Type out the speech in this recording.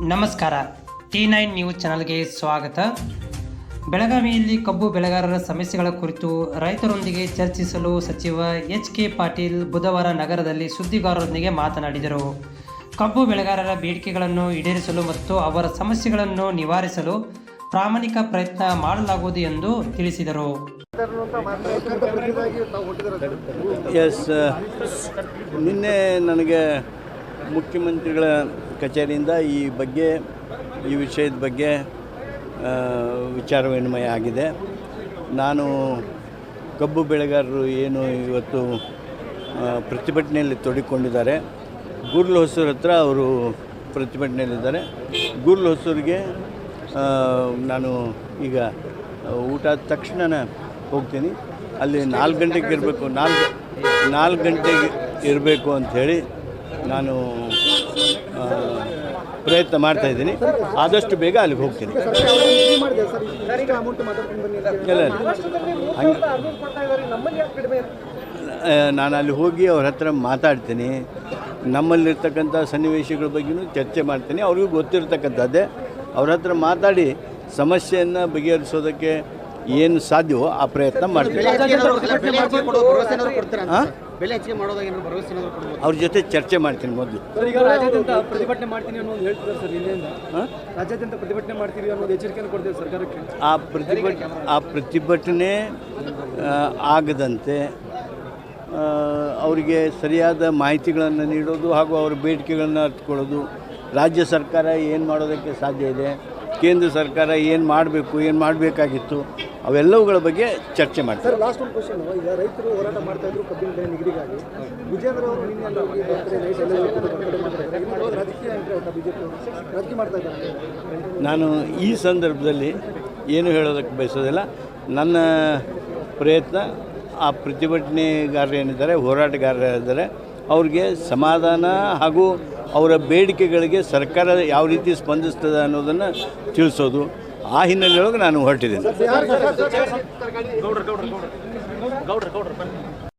ನಮಸ್ಕಾರ. T nine news ಚಾನಲ್ಗೆ ಸ್ವಾಗತ. ಬೆಳಗಾವಿಯಲ್ಲಿ ಕಬ್ಬು ಬೆಳೆಗಾರರ ಸಮಸ್ಯೆಗಳ ಕುರಿತು ರೈತರೊಂದಿಗೆ ಚರ್ಚಿಸಲು ಸಚಿವ ಎಚ್ ಕೆ ಪಾಟೀಲ್ ಬುಧವಾರ ನಗರದಲ್ಲಿ ಸುದ್ದಿಗಾರರೊಂದಿಗೆ ಮಾತನಾಡಿದರು. ಕಬ್ಬು ಬೆಳೆಗಾರರ ಬೇಡಿಕೆಗಳನ್ನು ಈಡೇರಿಸಲು ಮತ್ತು ಅವರ ಸಮಸ್ಯೆಗಳನ್ನು ನಿವಾರಿಸಲು ಪ್ರಾಮಾಣಿಕ ಪ್ರಯತ್ನ ಮಾಡಲಾಗುವುದು ಎಂದು ತಿಳಿಸಿದರು. ಎಸ್ ನಿನ್ನೆ ನನಗೆ ಮುಖ್ಯಮಂತ್ರಿಗಳ ಕಚೇರಿಯಿಂದ ಈ ಬಗ್ಗೆ, ಈ ವಿಷಯದ ಬಗ್ಗೆ ವಿಚಾರ ವಿನಿಮಯ ಆಗಿದೆ. ನಾನು ಕಬ್ಬು ಬೆಳೆಗಾರರು ಏನು ಇವತ್ತು ಪ್ರತಿಭಟನೆಯಲ್ಲಿ ತೊಡಿಕೊಂಡಿದ್ದಾರೆ ಗುರ್ಲ್ ಹೊಸೂರು ಹತ್ರ ಅವರು ಪ್ರತಿಭಟನೆಯಲ್ಲಿದ್ದಾರೆ. ಗುರ್ಲ್ ಹೊಸೂರಿಗೆ ನಾನು ಈಗ, ಊಟ ತಕ್ಷಣ ಹೋಗ್ತೀನಿ. ಅಲ್ಲಿ ನಾಲ್ಕು ಗಂಟೆಗೆ ಇರಬೇಕು, ನಾಲ್ಕು ನಾಲ್ಕು ಗಂಟೆಗೆ ಇರಬೇಕು ಅಂಥೇಳಿ ನಾನು ಪ್ರಯತ್ನ ಮಾಡ್ತಾ ಇದ್ದೀನಿ. ಆದಷ್ಟು ಬೇಗ ಅಲ್ಲಿಗೆ ಹೋಗ್ತೀನಿ. ಇಲ್ಲ ನಾನು ಅಲ್ಲಿ ಹೋಗಿ ಅವ್ರ ಹತ್ರ ಮಾತಾಡ್ತೀನಿ. ನಮ್ಮಲ್ಲಿರ್ತಕ್ಕಂಥ ಸನ್ನಿವೇಶಗಳ ಬಗ್ಗೆಯೂ ಚರ್ಚೆ ಮಾಡ್ತೀನಿ. ಅವ್ರಿಗೂ ಗೊತ್ತಿರ್ತಕ್ಕಂಥದ್ದೇ. ಅವ್ರ ಹತ್ರ ಮಾತಾಡಿ ಸಮಸ್ಯೆಯನ್ನು ಬಗೆಹರಿಸೋದಕ್ಕೆ ಏನು ಸಾಧ್ಯವೋ ಆ ಪ್ರಯತ್ನ ಮಾಡ್ತೀನಿ. ಹಾಂ ಬೆಲೆ ಹೆಚ್ಚಿಗೆ ಮಾಡೋದಾಗ ಏನಾದ್ರು ಭರವಸೆ ಏನಾದ್ರು ಕೊಡ್ಬೋದು? ಅವ್ರ ಜೊತೆ ಚರ್ಚೆ ಮಾಡ್ತೀನಿ ಮೊದಲು. ಸರ್ ಈಗ ರಾಜ್ಯಾದ್ಯಂತ ಪ್ರತಿಭಟನೆ ಮಾಡ್ತೀನಿ ಅನ್ನೋದು ಹೇಳ್ತಿದ್ದಾರೆ ಸರ್ ನಿನ್ನೆಯಿಂದ ಹಾಂ? ರಾಜ್ಯಾದ್ಯಂತ ಪ್ರತಿಭಟನೆ ಮಾಡ್ತೀವಿ ಅನ್ನೋದು ಎಚ್ಚರಿಕೆಯನ್ನು ಕೊಡ್ತೀವಿ ಸರ್ಕಾರಕ್ಕೆ. ಆ ಪ್ರತಿಭಟನೆ ಆ ಪ್ರತಿಭಟನೆ ಆಗದಂತೆ ಅವರಿಗೆ ಸರಿಯಾದ ಮಾಹಿತಿಗಳನ್ನು ನೀಡೋದು ಹಾಗೂ ಅವರ ಬೇಡಿಕೆಗಳನ್ನು ಅರ್ಥಕೊಳ್ಳೋದು ರಾಜ್ಯ ಸರ್ಕಾರ ಏನು ಮಾಡೋದಕ್ಕೆ ಸಾಧ್ಯ ಇದೆ? ಕೇಂದ್ರ ಸರ್ಕಾರ ಏನು ಮಾಡಬೇಕು ಏನು ಮಾಡಬೇಕಾಗಿತ್ತು ಅವೆಲ್ಲವುಗಳ ಬಗ್ಗೆ ಚರ್ಚೆ ಮಾಡ್ತಾರೆ ಲಾಸ್ಟ್ ಒಂದು ಕ್ವಶನ್ ಈಗ ರೈತರು ಹೋರಾಟ ಮಾಡ್ತಾ ಇದ್ರು ಕಬ್ಬಿನ ಬೆಲೆ ನಿಗದಿಗಾಗಿ. ವಿಜೇಂದ್ರ ಅವರು ನಿನ್ನೆ ಅಲ್ಲಿ ಹೋಗಿ ಬರ್ತಾರೆ ನೈಟ್ ಎಲ್ಲ ಬರ್ತಾರೆ ರಾಜಕೀಯ ಆಯ್ತಾ ಬಿಜೆಪಿ ರಾಜಕೀಯ ಮಾಡ್ತಾ ಇದ್ದಾರೆ. ನಾನು ಈ ಸಂದರ್ಭದಲ್ಲಿ ಏನು ಹೇಳೋದಕ್ಕೆ ಬಯಸೋದಿಲ್ಲ. ನನ್ನ ಪ್ರಯತ್ನ ಆ ಪ್ರತಿಭಟನೆಗಾರರು ಏನಿದ್ದಾರೆ ಹೋರಾಟಗಾರರಿದ್ದಾರೆ. ಅವ್ರಿಗೆ ಸಮಾಧಾನ ಹಾಗೂ ಅವರ ಬೇಡಿಕೆಗಳಿಗೆ ಸರ್ಕಾರ ಯಾವ ರೀತಿ ಸ್ಪಂದಿಸ್ತದೆ ಅನ್ನೋದನ್ನು ತಿಳಿಸೋದು ಆ ಹಿನ್ನೆಲೆಯೊಳಗೆ ನಾನು ಹೊರಟಿದ್ದೇನೆ